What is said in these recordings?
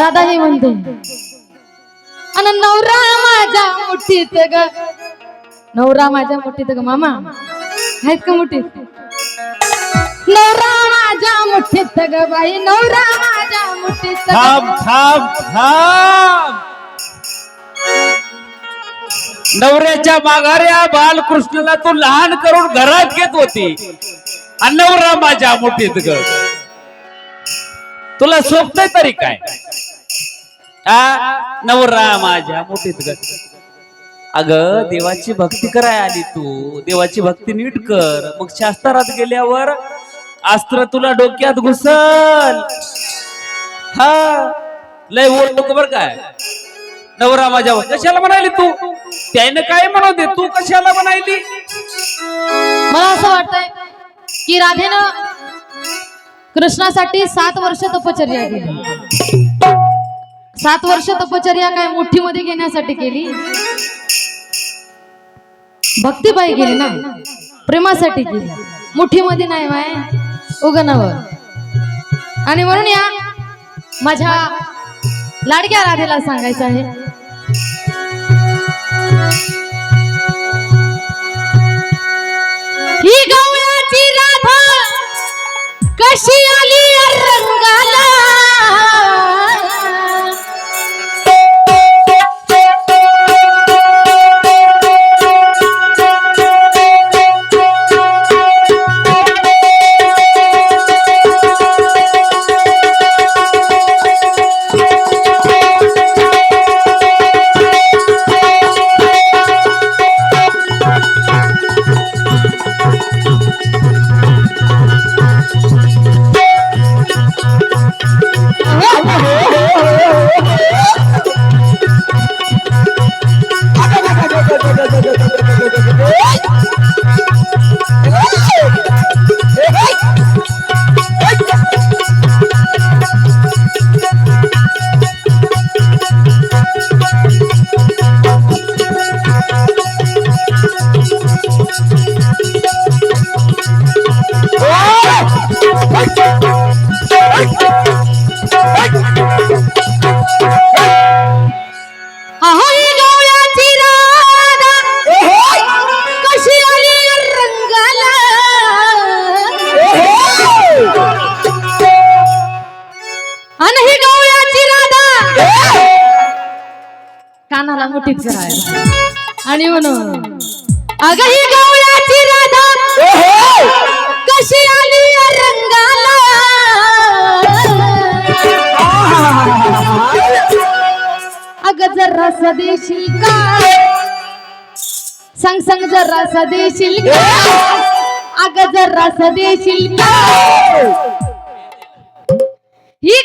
राधा हे म्हणते आणि नवरा माझ्या मुठीत ग. नवरा माझ्या मुठीत ग मामा. आहेत का मुठीत? नवरा माझ्या मुठीत ग बाई. नवरा माझ्या मुठीत थांब थांब थांब. नवऱ्याच्या माघाऱ्या बालकृष्णाला तू लहान करून घरात घेत होती. आणि नवरा माझ्या मुठीत ग. तुला सोपतय तरी काय? हा नवरा माझ्या मोठीत गट अग देवाची भक्ती कराय आली तू. देवाची भक्ती नीट कर. मग शास्त्रात गेल्यावर अस्त्र तुला डोक्यात घुसल. हा लय बोल नको बर काय नवरा माझ्या कशाला म्हणाली तू? त्याने काय म्हणू दे? तू कशाला म्हणाली? मला असं वाटतंय की राधेनं कृष्णासाठी सात वर्ष तपचर्या केली. सात वर्ष तपचर्या काय मुठीमध्ये घेण्यासाठी केली? भक्तीबाई गेली ना? प्रेमासाठी केली मुठीमध्ये नाही माय उगनावर आणि म्हणून या माझ्या लाडक्या राधेला सांगायचं आहे. ही आणि म्हणून अगं ही गवळ्याची राधा कशी आली या रंगाला? अगं जरा देशील का? सांग सांग जरा देशील का? अगं जरा देशील का? ही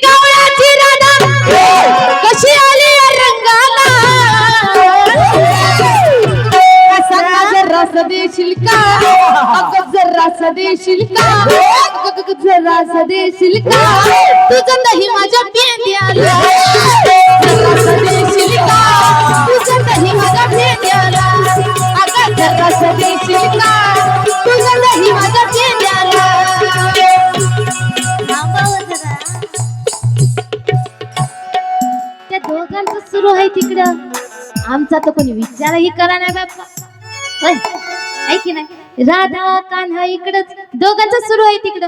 जरासा देशील का? जरासा देशील का? तुझं दही माझ्या पेंड्याला देशील का? तुझं दही माझ्या पेंड्याला अगं जरासा देशील का? तुझं दही माझ्या पेंड्याला त्या दोघांचं सुरू आहे तिकडं. आमचा तर कोणी विचारही करा नाही बाप्पा. होय ऐकी नाही? राधा कान्हा इकडच. दोघांच सुरू आहे तिकडं.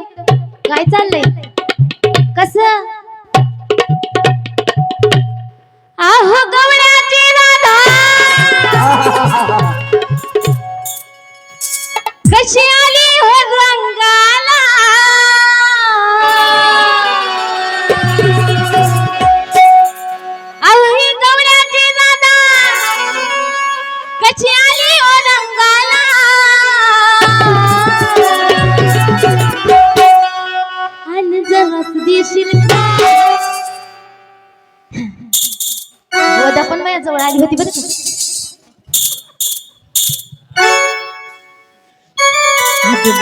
काय चाललंय? कस?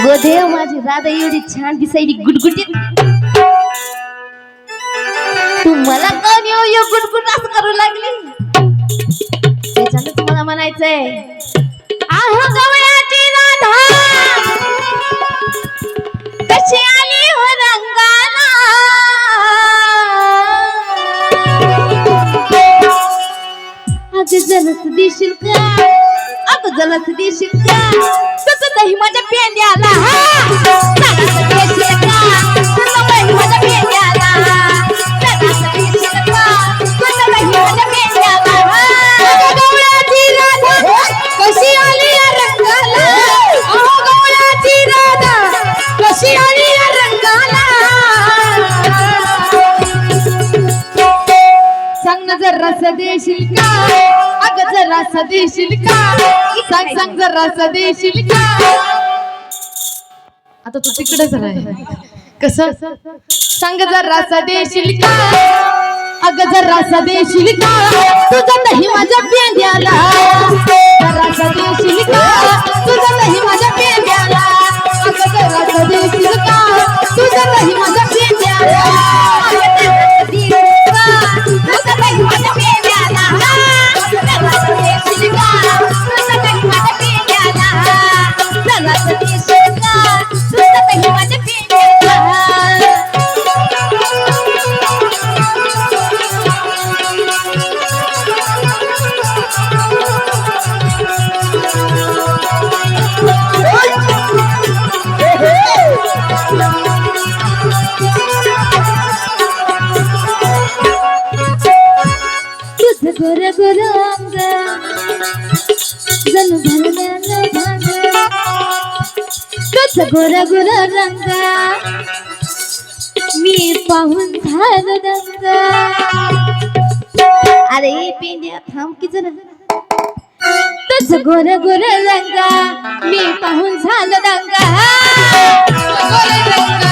हो अगं गोदेव माझी राधा एवढी छान दिसायली गुटगुटीत तू मला कोण येऊ येऊ गुटगुट असं करू लागली? त्याच्यानंच मला म्हणायचंय आहो गवयाची राधा कशी आली हो रंगाला? अग जलस देशील का? अग जलस देशील का? सही दही माझ्या पेंड्याला. देशील का कशी आली या रंगाला? अहो राधा कशी आली या रंगाला? सांग ना का? का? सांग सांग जरा देशील का आता तू तिकडेच राह कस? सांग जरा देशील का अग जरा देशील का तुझं नाही माझ्या पेंड्याला. जरासा देशील का तुझं नाही माझ्या पेंड्याला. अग जरा देशील का तुझं दही तुझं गोर गोर अंग. जणू भरल्यानं भांग. तुझं गोर गोर रंग. मी पाहून झालो दंग. अरे पिंड्या थांब की जरा. तस गोर गोर रंग. मी पाहून झालो दंग. मी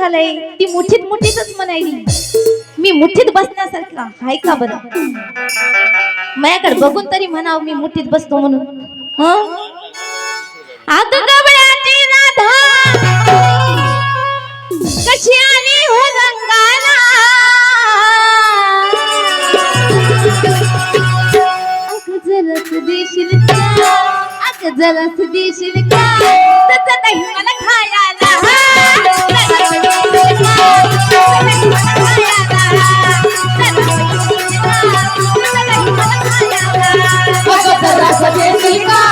झालंय. ती मुठीत मुठीतच म्हणायली मी मुठीत बसण्यासारखा हाय का बरं? माझ्याकडे बघून तरी म्हणाव मी मुठीत बसतो म्हणून. हं? आता गबळ्याची राधा कशी आली हो रंगाला? जरास देशील का? अग जरास देशील का? तसं नाही मला खायला. जरासं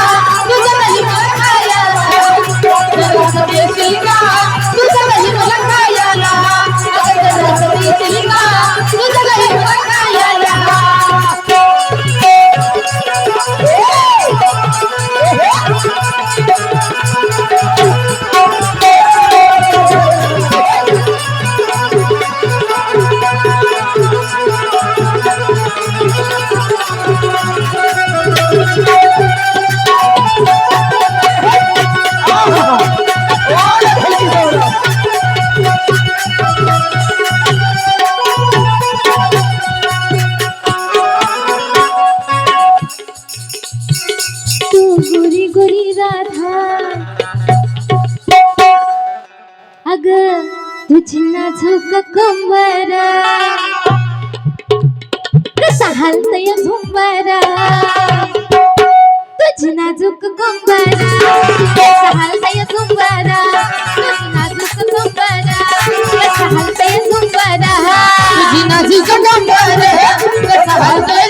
तुझी नाजूक कंबर कसा हालतय झुंबर तुझी नाजूक कंबर कसा हालतय झुंबर तुझी नाजूक कंबर कसा हालतय झुंबर तुझी नाजूक कंबर कसा हलतोय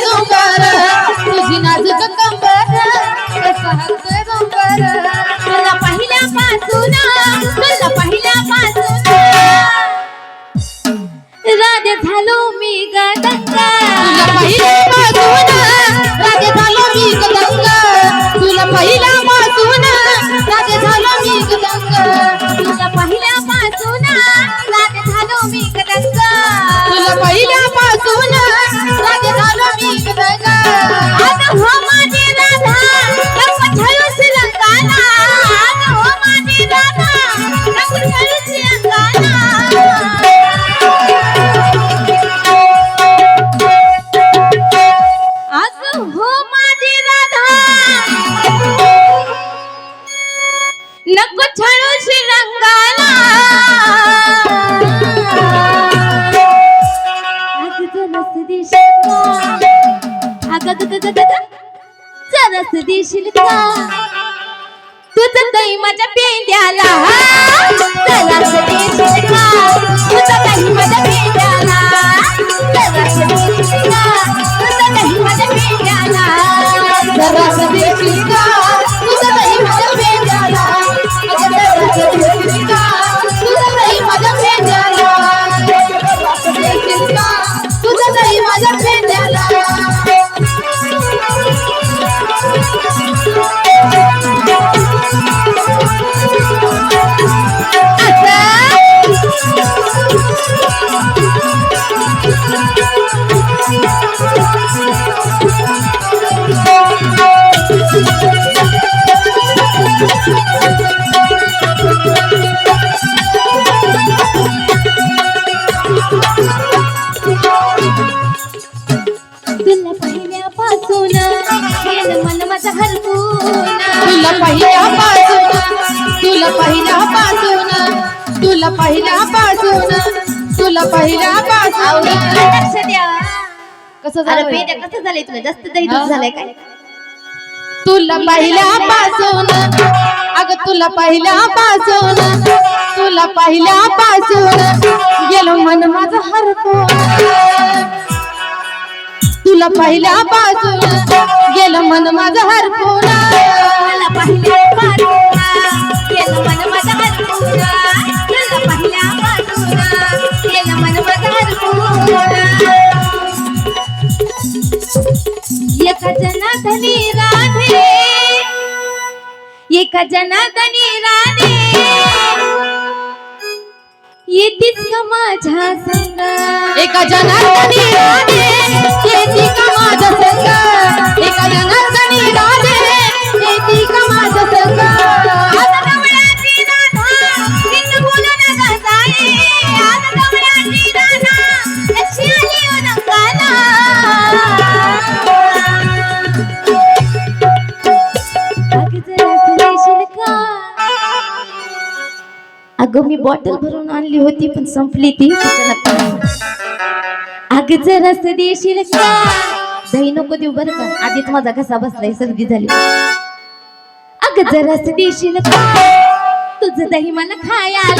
कसं अरे झालं? कसं झालंय तुला जास्त दही हा? दूध झालंय काय? तुला पहिल्यापासून अगं तुला पहिल्यापासून तुला पहिल्यापासून गेलो मन माझं हरकून. तुला पहिल्यापासून गेलं मन माझं हरकून. मला केलं मन माझं हलकून एका जनार्दनी राधे एका जनार्दनी राधे. येतीस का माझ्या संग? एका जनार्दनी राधे. येती का माझं संग? एका जनार्दनी राधे. येती का अगं मी बॉटल भरून आणली होती पण संपली ती. अग जरा देशील का? दही नको देऊ बरं का? आधीच माझा कसा बसलाय सर्दी झाली. अग जरा देशील का? तुझं दही मला खायला.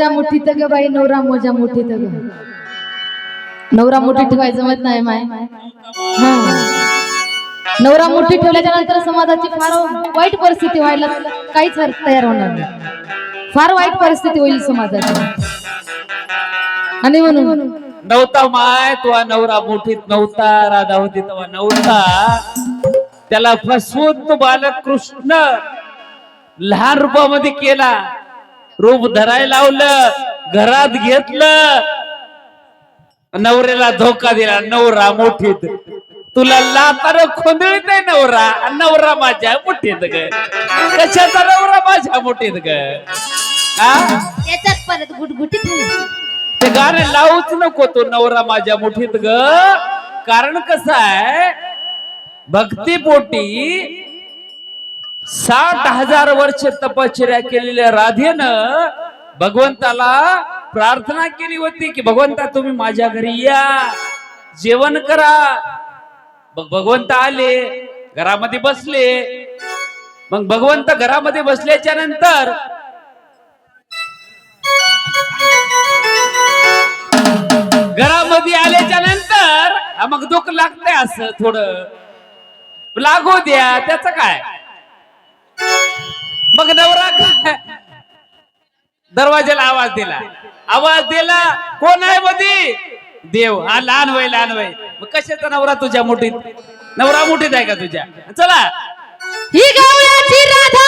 माझ्या मुठीत ग बाई नवरा मोजा मुठीत ग नवरा मोठी ठेवायचं जमत नाही माय. नवरा मोठी ठेवल्याच्या नंतर समाजाची फार वाईट परिस्थिती व्हायला काहीच तयार होणार नाही. फार वाईट परिस्थिती होईल समाजाची. आणि म्हणून नव्हता माय तो नवरा मोठीत नव्हता राधा होती तेव्हा नव्हता. त्याला फसवून तो बालकृष्ण लहान रूपामध्ये केला. रूप धरायला लावलं घरात घेतलं. नवऱ्याला धोका दिला नवरा मोठीत. तुला लातार खोंदळीत आहे नवरा नवरा माझ्या मुठीत ग. कशाचा नवरा माझ्या मुठीत ग? हा त्याच्यात परत गुटगुटीत. ते गाणं लावूच नको तो नवरा माझ्या मुठीत ग. कारण कसं आहे? भक्तीपोटी साठ हजार वर्ष तपश्चर्या केलेल्या राधेनं भगवंताला प्रार्थना केली होती की भगवंता तुम्ही माझ्या घरी या. जेवण करा. भगवंत आले घरामध्ये बसले. मग भगवंत घरामध्ये बसल्याच्या नंतर घरामध्ये आल्याच्यानंतर मग दुःख लागतंय असं थोडं. लागू द्या त्याच काय? मग नवरा दरवाजाला आवाज दिला. आवाज दिला कोण आहे मधी? देव. हा लहान वय लहान वय. मग कशाचा नवरा तुझ्या मोठीत? नवरा मोठीत आहे का तुझ्या? चला. ही गवळ्याची राधा.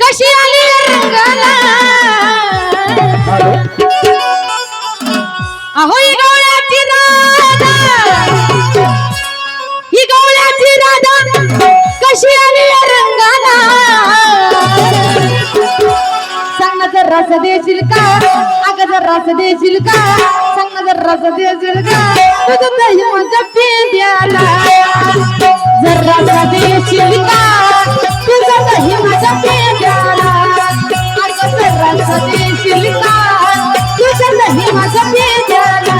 कशी आली अहो ही गवळ्याची राधा. ही गवळ्याची राधा. कशी आली रस देशील का? अगं जर रस देशील का? सांग ना जर रस देशील का? तुझं दही माझ्या पेंद्याला जर रस देशील का? तुझं दही माझ्या पेंद्याला अगं जर रस देशील का? तुझं दही माझ्या पेंद्याला